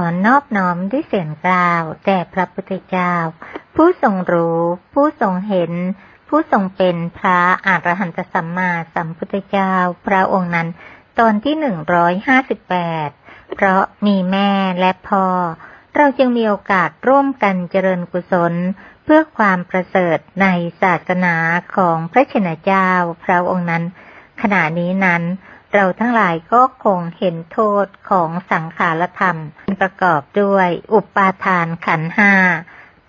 อนอบน้อมด้วยเสียงกล่าวแด่พระพุทธเจ้า ผู้ทรงรู้ ผู้ทรงเห็น ผู้ทรงเป็นพระอรหันตสัมมาสัมพุทธเจ้า พระองค์นั้น ตอนที่หนึ่งร้อยห้าสิบแปดเพราะมีแม่และพ่อ เราจึงมีโอกาสร่วมกันเจริญกุศล เพื่อความประเสริฐในศาสนาของพระชนเจ้า พระองค์นั้น ขณะนี้นั้น เราทั้งหลายก็คงเห็นโทษของสังขารธรรมประกอบด้วย อุปาทานขันห้า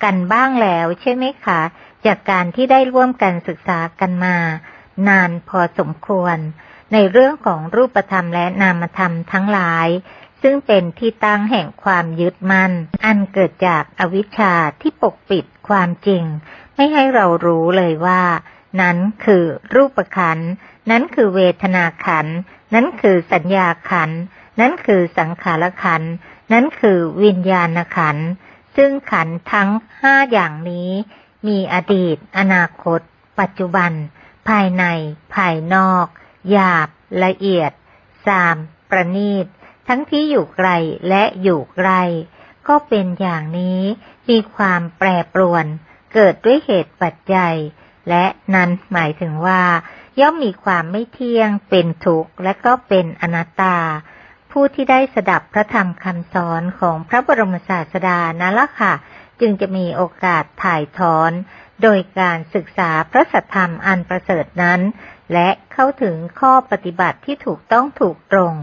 กันบ้างแล้วใช่ไหมคะ จากการที่ได้ร่วมกันศึกษากันมา นานพอสมควร ในเรื่องของรูปธรรมและนามธรรมทั้งหลาย ซึ่งเป็นที่ตั้งแห่งความยึดมั่น อันเกิดจากอวิชชาที่ปกปิดความจริง ไม่ให้เรารู้เลยว่า นั้นคือรูปขันนั้นคือเวทนาขัน นั้นคือสัญญาขัน นั้นคือสังขารขัน นั้นคือวิญญาณขัน ซึ่งขันทั้งห้าอย่างนี้ มีอดีต อนาคต ปัจจุบัน ภายใน ภายนอก หยาบ ละเอียดสามประณีต ทั้งที่อยู่ไกลและอยู่ใกล้ก็เป็นอย่างนี้ มีความแปรปรวน เกิดด้วยเหตุปัจจัย และนั้นหมายถึงว่า ย่อมมีความไม่เที่ยง เป็นทุกข์ และก็เป็นอนัตตา ผู้ที่ได้สดับพระธรรมคำสอนของพระบรมศาสดานั่นละค่ะ จึงจะมีโอกาสถ่ายถอน โดยการศึกษาพระสัทธรรมอันประเสริฐนั้น และเข้าถึงข้อปฏิบัติที่ถูกต้องถูกตรง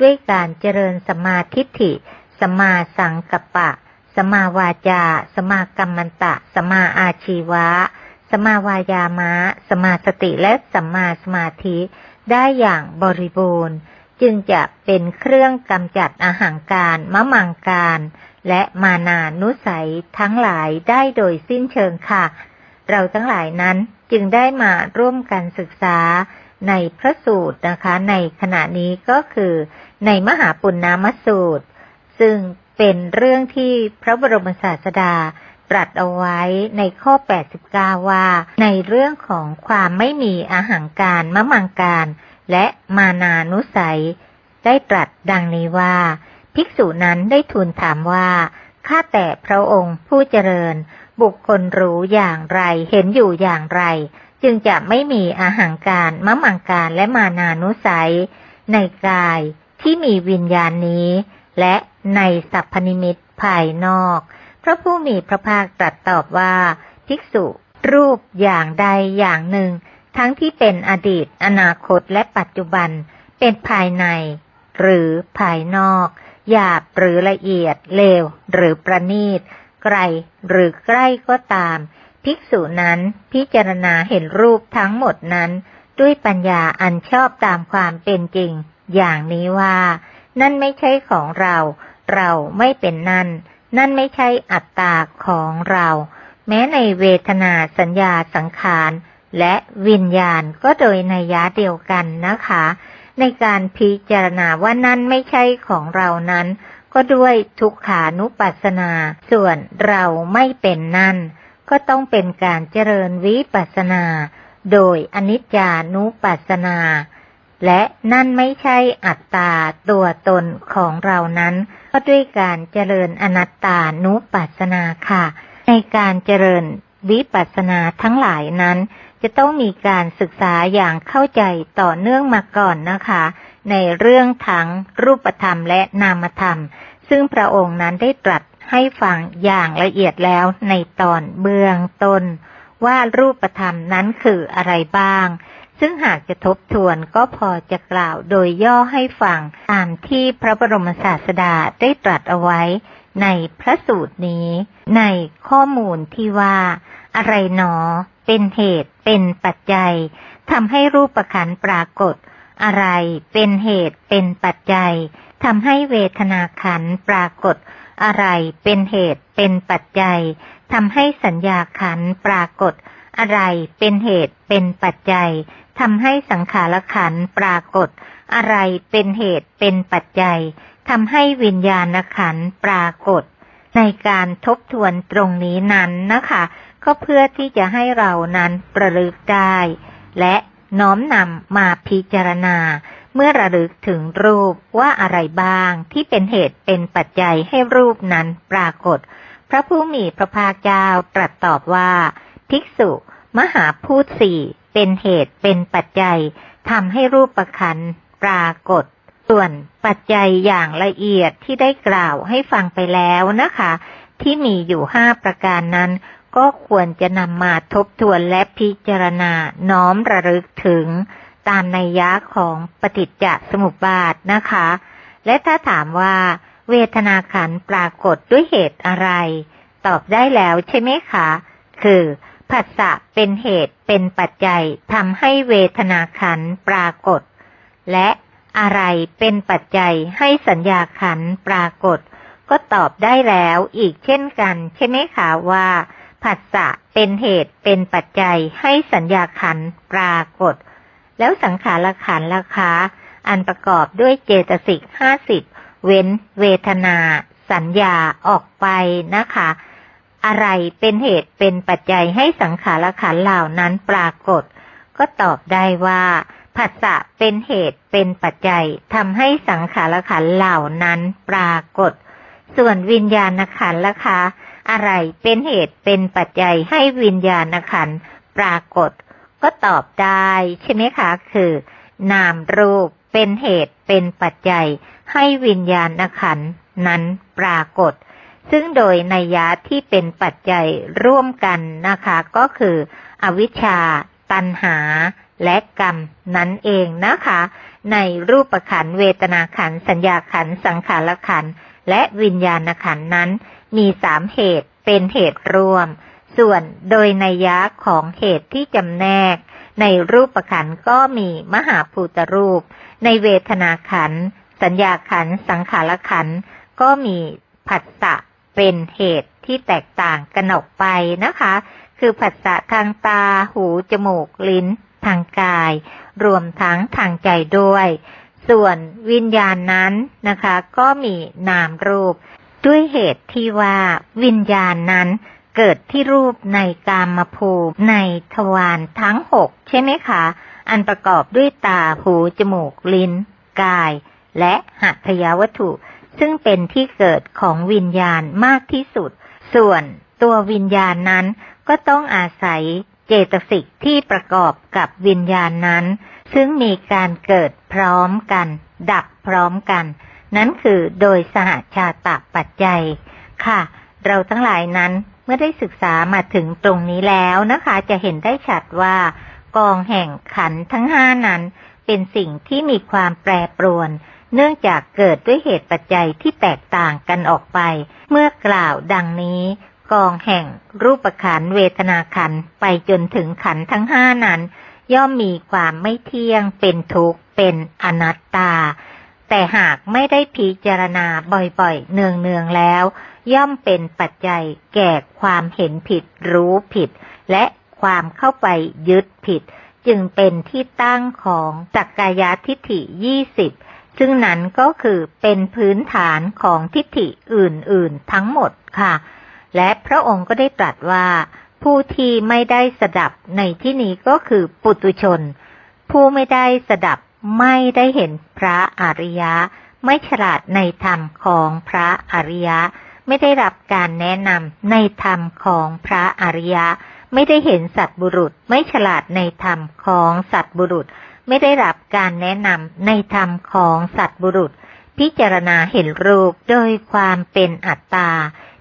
ด้วยการเจริญสมาทิฐิสมมาสังกัปปะ สมาวาจา สมากัมมันตะ สมาอาชีวะ สมาวายามะ สมาสติและสัมมาสมาธิได้อย่างบริบูรณ์ จึงจะเป็นเครื่องกำจัดอาหางการมะมังการ และมานานุสัยทั้งหลายได้โดยสิ้นเชิงค่ะ เราทั้งหลายนั้นจึงได้มาร่วมกันศึกษาในพระสูตรนะคะ ในขณะนี้ก็คือในมหาปุณณามสูตร ซึ่งเป็นเรื่องที่พระบรมศาสดา ตรัสเอาไว้ในข้อ 89 ว่า ในเรื่องของความไม่มีอาหางการมะมังการ และมานานุสัย ได้ตรัสดังนี้ว่า ภิกษุนั้นได้ทูลถามว่าข้าแต่พระองค์ผู้เจริญ บุคคลรู้อย่างไรเห็นอยู่อย่างไร จึงจะไม่มีอาหางการมะมังการและมานานุสัย ในกายที่มีวิญญาณนี้ และในสัพพนิมิตภายนอก ระผู้มีพระภาคตรัสตอบว่า ภิกษุ รูปอย่างใดอย่างหนึ่ง ทั้งที่เป็นอดีต อนาคตและปัจจุบัน เป็นภายใน หรือภายนอก หยาบหรือละเอียดเลว หรือประณีต ไกลหรือใกล้ก็ตาม ภิกษุนั้นพิจารณาเห็นรูปทั้งหมดนั้น ด้วยปัญญาอันชอบตามความเป็นจริง อย่างนี้ว่า นั่นไม่ใช่ของเรา เราไม่เป็นนั่น นั่นไม่ใช่อัตตาของเรา แม้ในเวทนาสัญญาสังขารและวิญญาณก็โดยในยะเดียวกันนะคะ ในการพิจารณาว่านั่นไม่ใช่ของเรานั้น ก็ด้วยทุกขานุปัสสนา ส่วนเราไม่เป็นนั่น ก็ต้องเป็นการเจริญวิปัสสนา โดยอนิจจานุปัสสนา และนั่นไม่ใช่อัตตาตัวตนของเรานั้น ก็ด้วยการเจริญอนัตตานุปัสสนาค่ะ ในการเจริญวิปัสสนาทั้งหลายนั้น จะต้องมีการศึกษาอย่างเข้าใจต่อเนื่องมาก่อนนะคะ ในเรื่องทั้งรูปธรรมและนามธรรม ซึ่งพระองค์นั้นได้ตรัสให้ฟังอย่างละเอียดแล้วในตอนเบื้องต้น ว่ารูปธรรมนั้นคืออะไรบ้าง ซึ่งหากจะทบทวนก็พอจะกล่าวโดยย่อให้ฟังตามที่พระบรมศาสดาได้ตรัสเอาไว้ในพระสูตรนี้ ในข้อมูลที่ว่า อะไรหนอ เป็นเหตุเป็นปัจจัยทำให้รูปขันปรากฏ อะไรเป็นเหตุเป็นปัจจัยทำให้เวทนาขันปรากฏ อะไรเป็นเหตุเป็นปัจจัยทำให้สัญญาขันปรากฏ อะไรเป็นเหตุเป็นปัจจัย ทำให้สังขารขันปรากฏ อะไรเป็นเหตุเป็นปัจจัยทำให้วิญญาณขันปรากฏ ในการทบทวนตรงนี้นั้นนะคะ ก็เพื่อที่จะให้เรานั้นประลึกได้ และน้อมนำมาพิจารณา เมื่อระลึกถึงรูปว่าอะไรบ้างที่เป็นเหตุเป็นปัจจัยให้รูปนั้นปรากฏ พระผู้มีพระภาคเจ้าตรัสตอบว่า ภิกษุ มหาพูดสี่ เป็นเหตุเป็นปัจจัยทำให้รูปประคันปรากฏ ส่วนปัจจัยอย่างละเอียดที่ได้กล่าวให้ฟังไปแล้วนะคะ ที่มีอยู่ห้าประการนั้น ก็ควรจะนำมาทบทวนและพิจารณาน้อมระลึกถึง ตามในยะของปฏิจจสมุปบาทนะคะ และถ้าถามว่า เวทนาขันปรากฏด้วยเหตุอะไร ตอบได้แล้วใช่ไหมคะ คือ ผัสสะเป็นเหตุเป็นปัจจัยทำให้เวทนาขันปรากฏ และอะไรเป็นปัจจัยให้สัญญาขันปรากฏ ก็ตอบได้แล้วอีกเช่นกัน ใช่ไหมคะว่าผัสสะเป็นเหตุเป็นปัจจัยให้สัญญาขันปรากฏ แล้วสังขารขันธ์ล่ะคะ อันประกอบด้วยเจตสิกห้าสิบเว้นเวทนา สัญญาออกไปนะคะ อะไรเป็นเหตุเป็นปัจจัยให้สังขารขันเหล่านั้นปรากฏ ก็ตอบได้ว่าผัสสะเป็นเหตุเป็นปัจจัยทำให้สังขารขันเหล่านั้นปรากฏ ส่วนวิญญาณขันล่ะคะ อะไรเป็นเหตุเป็นปัจจัยให้วิญญาณขันปรากฏ ก็ตอบได้ใช่ไหมคะ คือ นามรูปเป็นเหตุเป็นปัจจัยให้วิญญาณขันนั้นปรากฏ ซึ่งโดยนัยยะที่เป็นปัจจัยร่วมกันนะคะ ก็คืออวิชชา ตัณหา และกรรมนั้นเองนะคะ ในรูปขันเวทนาขันสัญญาขันสังขารขันและวิญญาณขันนั้น มีสามเหตุเป็นเหตุร่วม ส่วนโดยนัยยะของเหตุที่จำแนก ในรูปขันก็มีมหาภูตรูป ในเวทนาขันสัญญาขันสังขารขันก็มีผัสสะ เป็นเหตุที่แตกต่างกันออกไปนะคะ คือผัสสะทางตา หู จมูก ลิ้น ทางกาย รวมทั้งทางใจด้วย ส่วนวิญญาณนั้นนะคะ ก็มีนามรูป ด้วยเหตุที่ว่าวิญญาณนั้นเกิดที่รูปในกามภูมิในทวารทั้งหกใช่ไหมคะ อันประกอบด้วยตา หู จมูก ลิ้น กาย และหัตถยาวัตถุ ซึ่งเป็นที่เกิดของวิญญาณมากที่สุด ส่วนตัววิญญาณนั้นก็ต้องอาศัยเจตสิกที่ประกอบกับวิญญาณนั้น ซึ่งมีการเกิดพร้อมกัน ดับพร้อมกัน นั้นคือโดยสหชาตปัจจัย ค่ะ เราทั้งหลายนั้นเมื่อได้ศึกษามาถึงตรงนี้แล้วนะคะ จะเห็นได้ชัดว่า กองแห่งขันทั้งห้านั้น เป็นสิ่งที่มีความแปรปรวน เนื่องจากเกิดด้วยเหตุปัจจัยที่แตกต่างกันออกไป เมื่อกล่าวดังนี้ กองแห่ง รูปขันเวทนาขันไปจนถึงขันทั้งห้านั้น ย่อมมีความไม่เที่ยงเป็นทุกข์เป็นอนัตตา แต่หากไม่ได้พิจารณาบ่อยๆ เนืองๆแล้ว ย่อมเป็นปัจจัยแก่ความเห็นผิดรู้ผิด และความเข้าไปยึดผิด จึงเป็นที่ตั้งของจักกายทิฏฐิยี่สิบ ซึ่งนั้นก็คือเป็นพื้นฐานของทิฏฐิอื่นๆทั้งหมดค่ะ และพระองค์ก็ได้ตรัสว่า ผู้ที่ไม่ได้สดับในที่นี้ก็คือปุตุชน ผู้ไม่ได้สดับไม่ได้เห็นพระอริยะ ไม่ฉลาดในธรรมของพระอริยะ ไม่ได้รับการแนะนำในธรรมของพระอริยะ ไม่ได้เห็นสัตบุรุษ ไม่ฉลาดในธรรมของสัตบุรุษ ไม่ได้รับการแนะนำในธรรมของสัตบุรุษ พิจารณาเห็นรูปโดยความเป็นอัตตา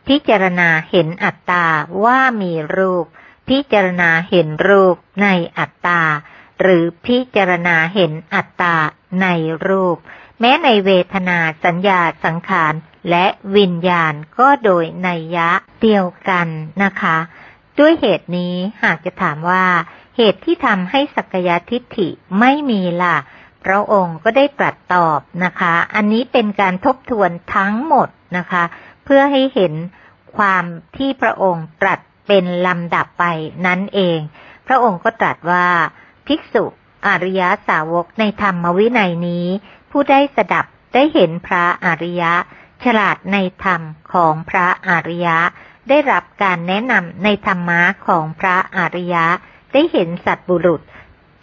พิจารณาเห็นอัตตาว่ามีรูป พิจารณาเห็นรูปในอัตตา หรือพิจารณาเห็นอัตตาในรูป แม้ในเวทนาสัญญาสังขารและวิญญาณก็โดยนัยยะเดียวกันนะคะ ด้วยเหตุนี้หากจะถามว่า เหตุที่ทำให้สักยทิฏฐิไม่มีล่ะ พระองค์ก็ได้ตรัสตอบนะคะ อันนี้เป็นการทบทวนทั้งหมดนะคะ เพื่อให้เห็นความที่พระองค์ตรัสเป็นลำดับไปนั่นเอง พระองค์ก็ตรัสว่า ภิกษุอริยสาวกในธรรมวินัยนี้ ผู้ได้สดับได้เห็นพระอริยะ ฉลาดในธรรมของพระอริยะ ได้รับการแนะนำในธรรมะของพระอริยะ ได้เห็นสัตบุรุษ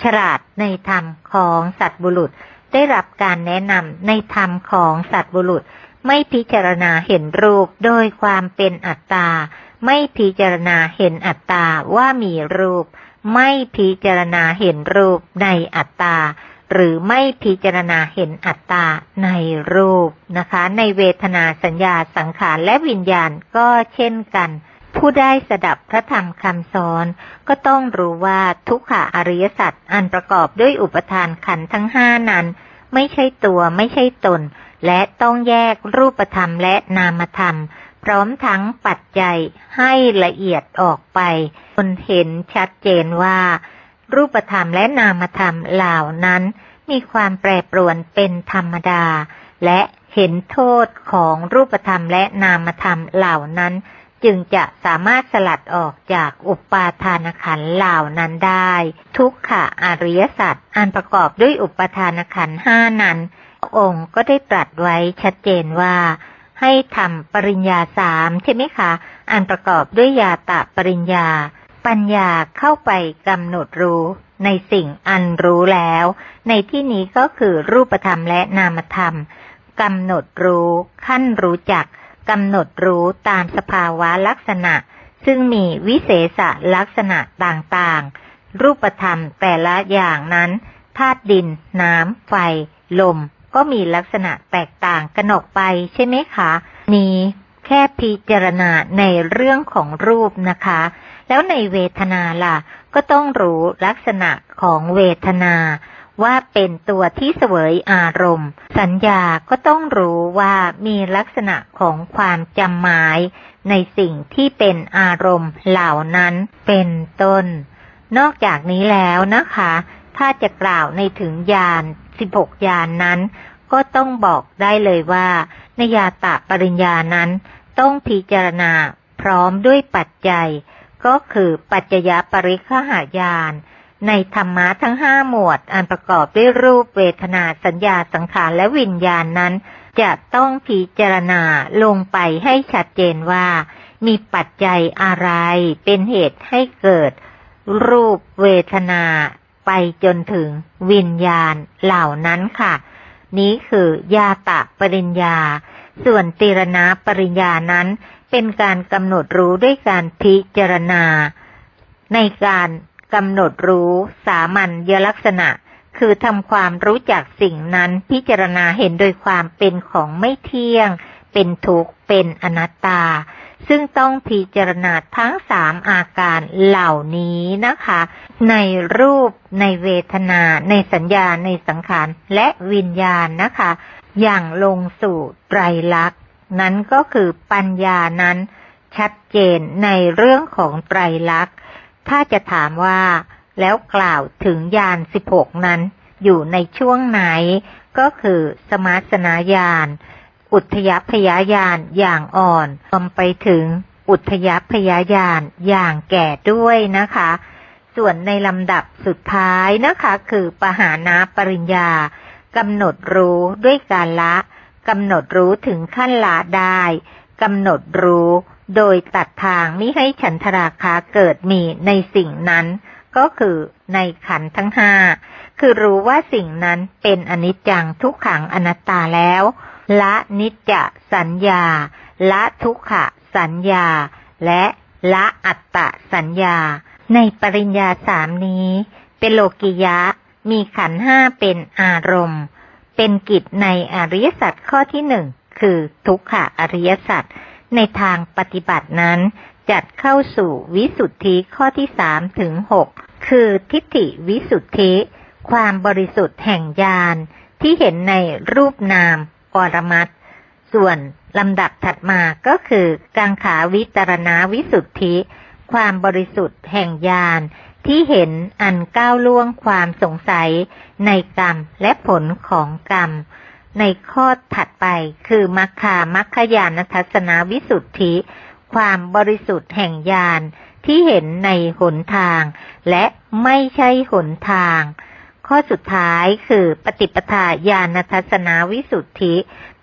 ฉลาดในธรรมของสัตบุรุษ ได้รับการแนะนำในธรรมของสัตบุรุษ ไม่พิจารณาเห็นรูปโดยความเป็นอัตตา ไม่พิจารณาเห็นอัตตาว่ามีรูป ไม่พิจารณาเห็นรูปในอัตตาหรือไม่พิจารณาเห็นอัตตาในรูปนะคะ ในเวทนาสัญญาสังขารและวิญญาณก็เช่นกัน ผู้ได้สดับพระธรรมคำสอน ก็ต้องรู้ว่าทุกขอริยสัจอันประกอบด้วยอุปทานขันทั้งห้านั้น ไม่ใช่ตัวไม่ใช่ตน และต้องแยกรูปธรรมและนามธรรม พร้อมทั้งปัจจัยให้ละเอียดออกไปจนเห็นชัดเจนว่า รูปธรรมและนามธรรมเหล่านั้น มีความแปรปรวนเป็นธรรมดา และเห็นโทษของรูปธรรมและนามธรรมเหล่านั้น จึงจะสามารถสลัดออกจากอุปาทานขันเหล่านั้นได้ ทุกขะอริยสัจอันประกอบด้วยอุปาทานขันห้านั้น องค์ก็ได้ตรัสไว้ชัดเจนว่าให้ทำปริญญาสามใช่ไหมคะ อันประกอบด้วยยาตะปริญญา ปัญญาเข้าไปกำหนดรู้ในสิ่งอันรู้แล้ว ในที่นี้ก็คือรูปธรรมและนามธรรมกำหนดรู้ขั้นรู้จัก กำหนดรู้ตามสภาวะลักษณะ ซึ่งมีวิเศษลักษณะต่างๆ รูปธรรมแต่ละอย่างนั้นธาตุดิน น้ำ ไฟ ลม ก็มีลักษณะแตกต่างกันออกไปใช่ไหมคะ นี้แค่พิจารณาในเรื่องของรูปนะคะ แล้วในเวทนาล่ะ ก็ต้องรู้ลักษณะของเวทนา ว่าเป็นตัวที่เสวยอารมณ์ สัญญาก็ต้องรู้ว่ามีลักษณะของความจำหมาย ในสิ่งที่เป็นอารมณ์เหล่านั้นเป็นต้น นอกจากนี้แล้วนะคะ ถ้าจะกล่าวในถึงยาน 16 ยานนั้น ก็ต้องบอกได้เลยว่า ในยาตะปริญญานั้น ต้องพิจารณาพร้อมด้วยปัจจัย ก็คือปัจจยปริคหายาน ในธรรมะทั้งห้าหมวด อันประกอบด้วยรูปเวทนาสัญญาสังขารและวิญญาณนั้น จะต้องพิจารณาลงไปให้ชัดเจนว่า มีปัจจัยอะไรเป็นเหตุให้เกิด รูปเวทนาไปจนถึงวิญญาณเหล่านั้นค่ะ นี้คือยาตะปริญญา ส่วนติรณะปริญญานั้น เป็นการกำหนดรู้ด้วยการพิจารณา ในการ กำหนดรู้สามัญยลักษณะ คือทำความรู้จักสิ่งนั้นพิจารณาเห็นโดยความเป็นของไม่เที่ยง เป็นทุกข์ เป็นอนัตตา ซึ่งต้องพิจารณาทั้งสามอาการเหล่านี้นะคะ ในรูปในเวทนา ในสัญญาในสังขารและวิญญาณนะคะ อย่างลงสู่ไตรลักษณ์นั้นก็คือปัญญานั้นชัดเจนในเรื่องของไตรลักษณ์ ถ้าจะถามว่า แล้วกล่าวถึงยานสิบหกนั้น อยู่ในช่วงไหน ก็คือสมาสนาญาณอุทยพยายานอย่างอ่อนรวมไปถึงอุทยพยายานอย่างแก่ด้วยนะคะ ส่วนในลำดับสุดท้ายนะคะ คือปหานาปริญญากำหนดรู้ด้วยการละกำหนดรู้ถึงขั้นละได้กำหนดรู้ โดยตัดทางมิให้ฉันทราคาเกิดมีในสิ่งนั้น ก็คือในขันทั้งห้า คือรู้ว่าสิ่งนั้นเป็นอนิจจังทุกขังอนัตตาแล้ว ละนิจจสัญญา ละทุกขะสัญญา และละอัตตะสัญญา ในปริญญาสามนี้ เป็นโลกิยะ มีขันห้าเป็นอารมณ์ เป็นกิจในอริยสัจข้อที่หนึ่งคือทุกขะอริยสัจ ในทางปฏิบัตินั้น จัดเข้าสู่วิสุทธิข้อที่สามถึงหกคือทิฏฐิวิสุทธิ ความบริสุทธิ์แห่งญาณที่เห็นในรูปนามปรมัตถ์ส่วนลำดับถัดมาก็คือกังขาวิตรณาวิสุทธิ ความบริสุทธิ์แห่งญาณที่เห็นอันก้าวล่วงความสงสัยในกรรมและผลของกรรม ในข้อถัดไปคือมัคคามัคคยานทัศนาวิสุทธิ ความบริสุทธิ์แห่งญาณที่เห็นในหนทาง และไม่ใช่หนทาง ข้อสุดท้ายคือปฏิปทาญาณทัศนาวิสุทธิ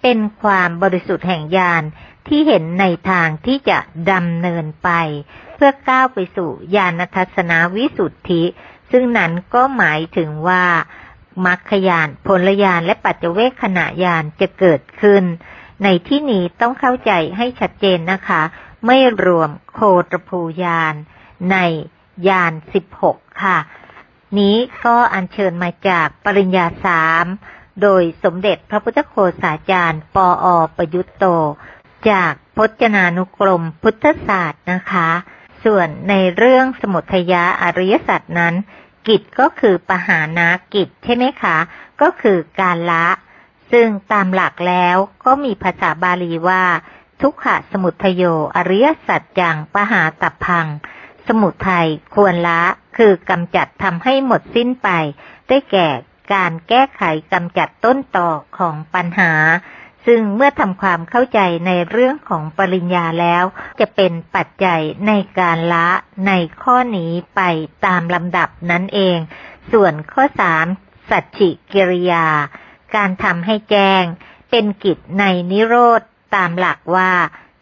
เป็นความบริสุทธิ์แห่งญาณที่เห็นในทางที่จะดำเนินไป เพื่อก้าวไปสู่ญาณทัศนาวิสุทธิ ซึ่งนั้นก็หมายถึงว่า มรรคยานพลยานและปัจเจเวคขณะยานจะเกิดขึ้น ในที่นี้ต้องเข้าใจให้ชัดเจนนะคะ ไม่รวมโคตรภูยานในยาน16ค่ะ นี้ก็อัญเชิญมาจากปริญญาสามโดยสมเด็จพระพุทธโฆษาจารย์ ปออประยุตโต จากพจนานุกรมพุทธศาสตร์นะคะ ส่วนในเรื่องสมุทยาอริยสัจนั้น กิจก็คือปหานากิจใช่ไหมคะ ก็คือการละ ซึ่งตามหลักแล้วก็มีภาษาบาลีว่า ทุกขะสมุทโย อริยสัจจังปหาตับพัง สมุทัยควรละ คือกำจัดทำให้หมดสิ้นไป ได้แก่การแก้ไขกำจัดต้นต่อของปัญหา ซึ่งเมื่อทำความเข้าใจในเรื่องของปริญญาแล้ว จะเป็นปัจจัยในการละในข้อนี้ไปตามลำดับนั่นเอง ส่วนข้อสามสัจฉิกิริยา การทำให้แจ้ง เป็นกิจในนิโรธตามหลักว่า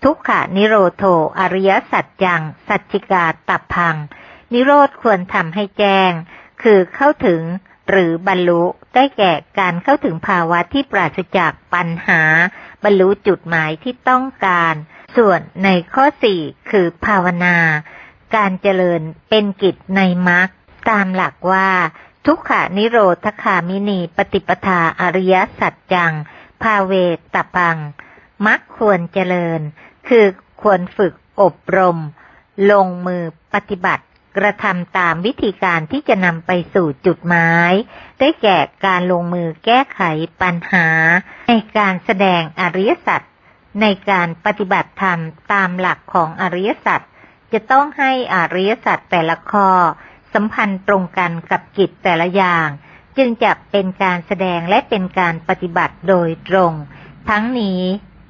ทุกขานิโรโทอริยสัจจัง สัจจิกาตับพัง นิโรธควรทำให้แจ้ง คือเข้าถึง หรือบรรลุได้แก่การเข้าถึงภาวะที่ปราศจากปัญหา บรรลุจุดหมายที่ต้องการ ส่วนในข้อสี่คือภาวนา การเจริญเป็นกิจในมรรคตามหลักว่า ทุกขานิโรธคามินีปฏิปทาอริยสัจจัง ภาเวตปังมักควรเจริญ คือควรฝึกอบรม ลงมือปฏิบัติ กระทำตามวิธีการที่จะนำไปสู่จุดหมาย ได้แก่การลงมือแก้ไขปัญหา ในการแสดงอริยสัจในการปฏิบัติธรรมตามหลักของอริยสัจจะต้องให้อริยสัจแต่ละข้อสัมพันธ์ตรงกันกับกิจแต่ละอย่าง จึงจะเป็นการแสดงและเป็นการปฏิบัติโดยตรง ทั้งนี้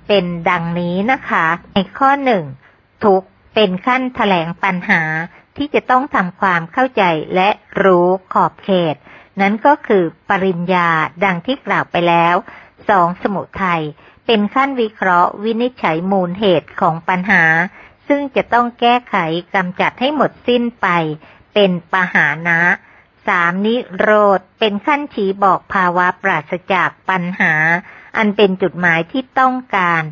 เป็นดังนี้นะคะ ในข้อหนึ่งทุกเป็นขั้นแถลงปัญหา ที่จะต้องทำความเข้าใจและรู้ขอบเขต นั้นก็คือปริญญาดังที่กล่าวไปแล้วสองสมุทัยเป็นขั้นวิเคราะห์วินิจฉัยมูลเหตุของปัญหา ซึ่งจะต้องแก้ไขกำจัดให้หมดสิ้นไป เป็นปหานะสามนิโรธเป็นขั้นชี้บอกภาวะปราศจากปัญหา อันเป็นจุดหมายที่ต้องการ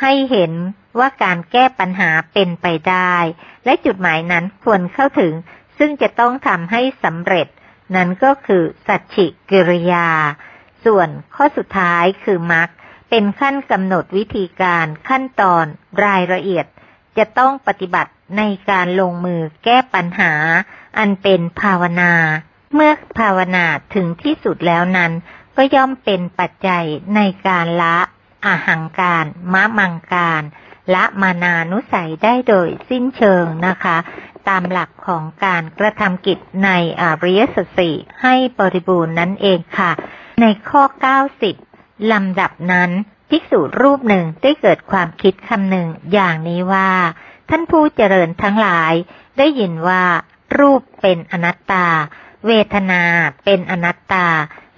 ให้เห็นว่าการแก้ปัญหาเป็นไปได้ และจุดหมายนั้นควรเข้าถึง ซึ่งจะต้องทำให้สำเร็จ นั้นก็คือสัจฉิกิริยา ส่วนข้อสุดท้ายคือมรรคเป็นขั้นกำหนดวิธีการขั้นตอนรายละเอียด จะต้องปฏิบัติในการลงมือแก้ปัญหา อันเป็นภาวนา เมื่อภาวนาถึงที่สุดแล้วนั้น ก็ย่อมเป็นปัจจัยในการละ อหังการมะมังการละมานานุสัยได้โดยสิ้นเชิงนะคะ ตามหลักของการกระทำกิจในอริยสัจสี่ให้บริบูรณ์นั่นเองค่ะ ในข้อ 90 ลำดับนั้นภิกษุรูปหนึ่งได้เกิดความคิดคำหนึ่งอย่างนี้ว่า ท่านผู้เจริญทั้งหลาย ได้ยินว่า รูปเป็นอนัตตา เวทนาเป็นอนัตตา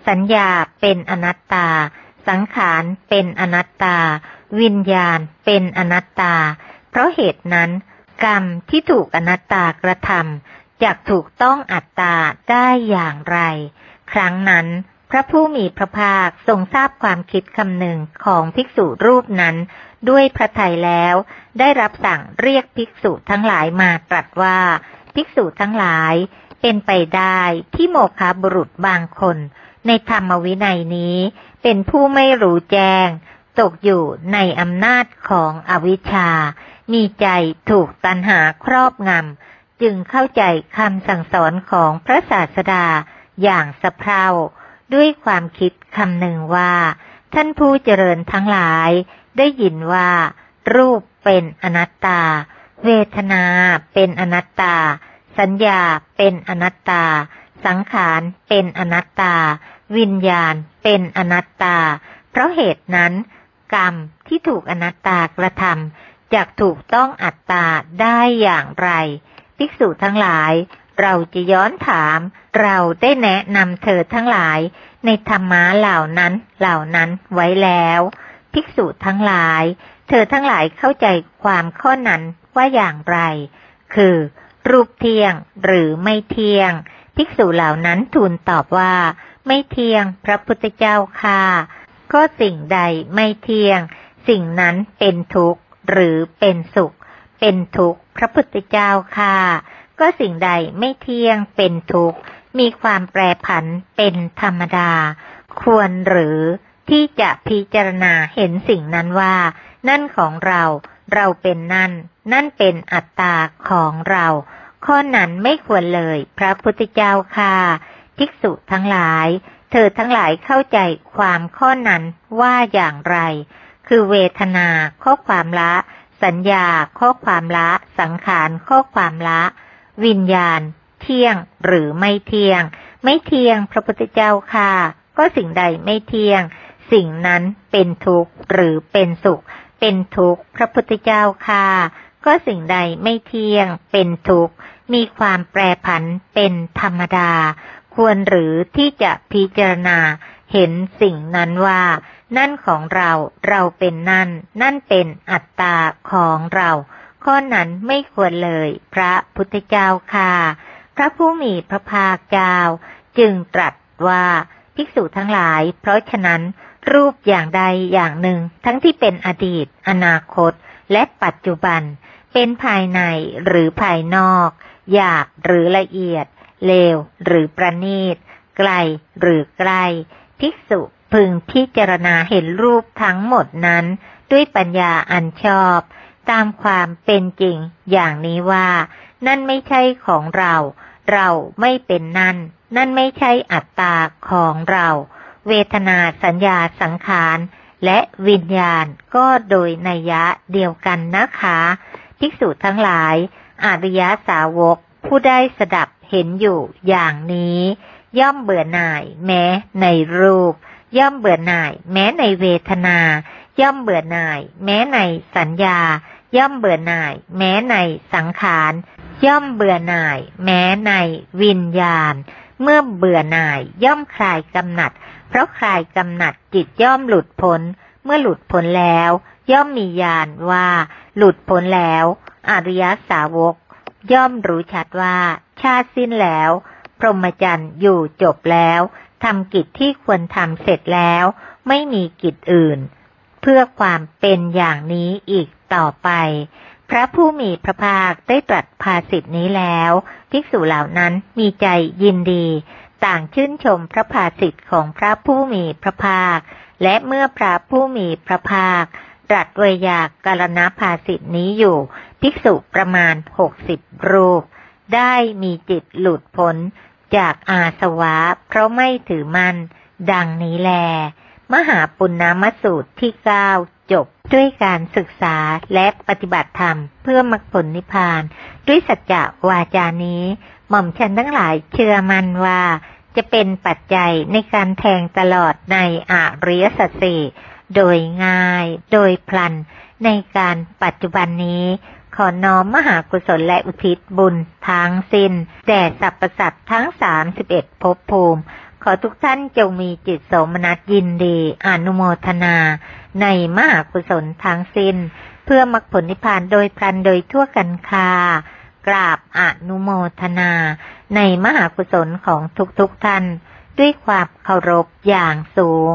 สัญญาเป็นอนัตตา สังขารเป็นอนัตตา วิญญาณเป็นอนัตตา เพราะเหตุนั้น กรรมที่ถูกอนัตตากระทำจากถูกต้องอัตตาได้อย่างไร ครั้งนั้น พระผู้มีพระภาคทรงทราบความคิดคำหนึ่งของภิกษุรูปนั้น ด้วยพระทัยแล้ว ได้รับสั่งเรียกภิกษุทั้งหลายมาตรัสว่า ภิกษุทั้งหลาย เป็นไปได้ที่โมคาบุรุษบางคน ในธรรมวินัยนี้ เป็นผู้ไม่รู้แจ้ง ตกอยู่ในอำนาจของอวิชชา มีใจถูกตันหาครอบงำ จึงเข้าใจคำสั่งสอนของพระศาสดาอย่างสะเพร่าด้วยความคิดคำหนึ่งว่า ท่านผู้เจริญทั้งหลาย ได้ยินว่า รูปเป็นอนัตตา เวทนาเป็นอนัตตา สัญญาเป็นอนัตตา สังขารเป็นอนัตตา วิญญาณเป็นอนัตตา เพราะเหตุนั้น กรรมที่ถูกอนัตตากระทำจากถูกต้องอัตตาได้อย่างไร ภิกษุทั้งหลาย เราจะย้อนถาม เราได้แนะนำเธอทั้งหลาย ในธรรมะเหล่านั้นเหล่านั้นไว้แล้ว ภิกษุทั้งหลาย เธอทั้งหลายเข้าใจความข้อนั้นว่าอย่างไร คือรูปเที่ยงหรือไม่เที่ยง ภิกษุเหล่านั้นทูลตอบว่า ไม่เที่ยงพระพุทธเจ้าค่ะ ก็สิ่งใดไม่เที่ยง สิ่งนั้นเป็นทุกข์หรือเป็นสุข เป็นทุกข์พระพุทธเจ้าค่ะ ก็สิ่งใดไม่เที่ยงเป็นทุกข์มีความแปรผันเป็นธรรมดา ควรหรือที่จะพิจารณาเห็นสิ่งนั้นว่า นั่นของเรา เราเป็นนั่น นั่นเป็นอัตตาของเรา ข้อนั้นไม่ควรเลย พระพุทธเจ้าค่ะภิกษุทั้งหลาย เธอทั้งหลายเข้าใจความข้อนั้นว่าอย่างไร คือเวทนาข้อความละ สัญญาข้อความละ สังขารข้อความละ วิญญาณ เที่ยงหรือไม่เที่ยง ไม่เที่ยงพระพุทธเจ้าค่ะ ก็สิ่งใดไม่เที่ยง สิ่งนั้นเป็นทุกข์หรือเป็นสุข เป็นทุกข์พระพุทธเจ้าค่ะ ก็สิ่งใดไม่เที่ยง เป็นทุกข์ มีความแปรผันเป็นธรรมดา ควรหรือที่จะพิจารณาเห็นสิ่งนั้นว่า นั่นของเราเราเป็นนั่น นั่นเป็นอัตตาของเรา ข้อนั้นไม่ควรเลย พระพุทธเจ้าค่ะ พระผู้มีพระภาคเจ้า จึงตรัสว่าภิกษุทั้งหลาย เพราะฉะนั้น รูปอย่างใดอย่างหนึ่ง ทั้งที่เป็นอดีต อนาคต และปัจจุบัน เป็นภายในหรือภายนอก หยาบหรือละเอียด เลวหรือประณีต ไกลหรือใกล้ภิกษุพึงพิจารณาเห็นรูปทั้งหมดนั้น ด้วยปัญญาอันชอบ ตามความเป็นจริงอย่างนี้ว่า นั่นไม่ใช่ของเรา เราไม่เป็นนั่น นั่นไม่ใช่อัตตาของเรา เวทนาสัญญาสังขาร และวิญญาณก็โดยนัยยะเดียวกันนะคะ ภิกษุทั้งหลายอริยสาวก ผู้ได้สดับเห็นอยู่อย่างนี้ ย่อมเบื่อหน่าย แม้ในรูป ย่อมเบื่อหน่าย แม้ในเวทนา ย่อมเบื่อหน่าย แม้ในสัญญา ย่อมเบื่อหน่าย แม้ในสังขาร ย่อมเบื่อหน่าย แม้ในวิญญาณ เมื่อเบื่อหน่ายย่อมคลายกำหนัด เพราะคลายกำหนัดจิตย่อมหลุดพ้น เมื่อหลุดพ้นแล้ว ย่อมมีญาณว่า หลุดพ้นแล้ว อริยสาวก ย่อมรู้ชัดว่า ชาติสิ้นแล้ว พรหมจรรย์อยู่จบแล้วทำกิจที่ควรทำเสร็จแล้ว ไม่มีกิจอื่น เพื่อความเป็นอย่างนี้อีกต่อไป พระผู้มีพระภาคได้ตรัสภาสิทธินี้แล้ว ภิกษุเหล่านั้นมีใจยินดี ต่างชื่นชมพระภาสิทธิ์ของพระผู้มีพระภาค และเมื่อพระผู้มีพระภาค ตรัสเวยากาลณภาสิทธินี้อยู่ ภิกษุประมาณหกสิบรูป ได้มีจิตหลุดพ้นจากอาสวะ เพราะไม่ถือมัน ดังนี้แล มหาปุณณมสูตรที่เก้าจบด้วยการศึกษาและปฏิบัติธรรม เพื่อมรรคผลนิพพาน ด้วยสัจจะวาจานี้ หม่อมฉันทั้งหลายเชื่อมันว่า จะเป็นปัจจัยในการแทงตลอดในอริยสัจสี่ โดยง่าย โดยพลัน ในการปัจจุบันนี้ ขอน้อมมหากุศลและอุทิศบุญทั้งสิ้นแด่สรรพสัตว์ทั้งสามสิบเอ็ดภพภูมิ ขอทุกท่านจงมีจิตโสมนัสยินดี อนุโมทนา ในมหากุศลทั้งสิ้น เพื่อมรรคผลนิพพานโดยพลันโดยทั่วกันคากราบอนุโมทนา ในมหากุศลของทุกๆทท่าน ด้วยความเคารพอย่างสูง